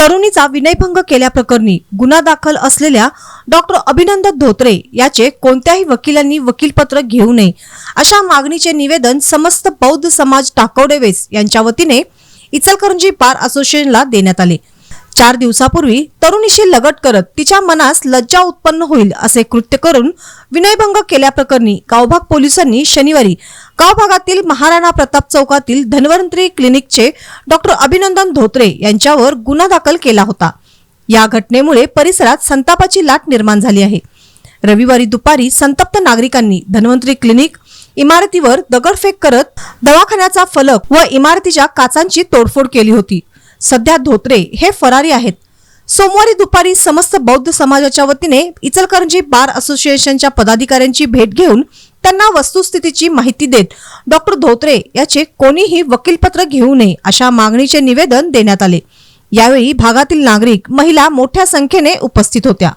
तरुणीचा विनयभंग केल्याप्रकरणी गुन्हा दाखल असलेल्या डॉक्टर अभिनंदन धोत्रे याचे कोणत्याही वकिलांनी वकीलपत्र घेऊ नये. अशा मागणीचे निवेदन समस्त बौद्ध समाज टाकवडेवेस यांच्या वतीने इचलकरंजी बार असोसिएशनला देण्यात आले. चार दिवसापूर्वी तरुणीशी लगट करत तिच्या मनास लज्जा उत्पन्न होईल असे कृत्य करून विनयभंग केल्याप्रकरणी गावभाग पोलिसांनी शनिवारी गावभागातील महाराणा प्रताप चौकातील धन्वंतरी क्लिनिकचे डॉक्टर अभिनंदन धोत्रे यांच्यावर गुन्हा दाखल केला होता. या घटनेमुळे परिसरात संतापाची लाट निर्माण झाली आहे. रविवारी दुपारी संतप्त नागरिकांनी धन्वंतरी क्लिनिक इमारतीवर दगडफेक करत दवाखान्याचा फलक व इमारतीच्या काचांची तोडफोड केली होती. सध्या धोत्रे हे फरारी आहेत. सोमवारी दुपारी समस्त बौद्ध समाजाच्या वतीने इचलकरंजी बार असोसिएशनच्या पदाधिकाऱ्यांची भेट घेऊन त्यांना वस्तुस्थितीची माहिती देत डॉक्टर धोत्रे याचे कोणीही वकीलपत्र घेऊ नये अशा मागणीचे निवेदन देण्यात आले. यावेळी भागातील नागरिक महिला मोठ्या संख्येने उपस्थित होत्या.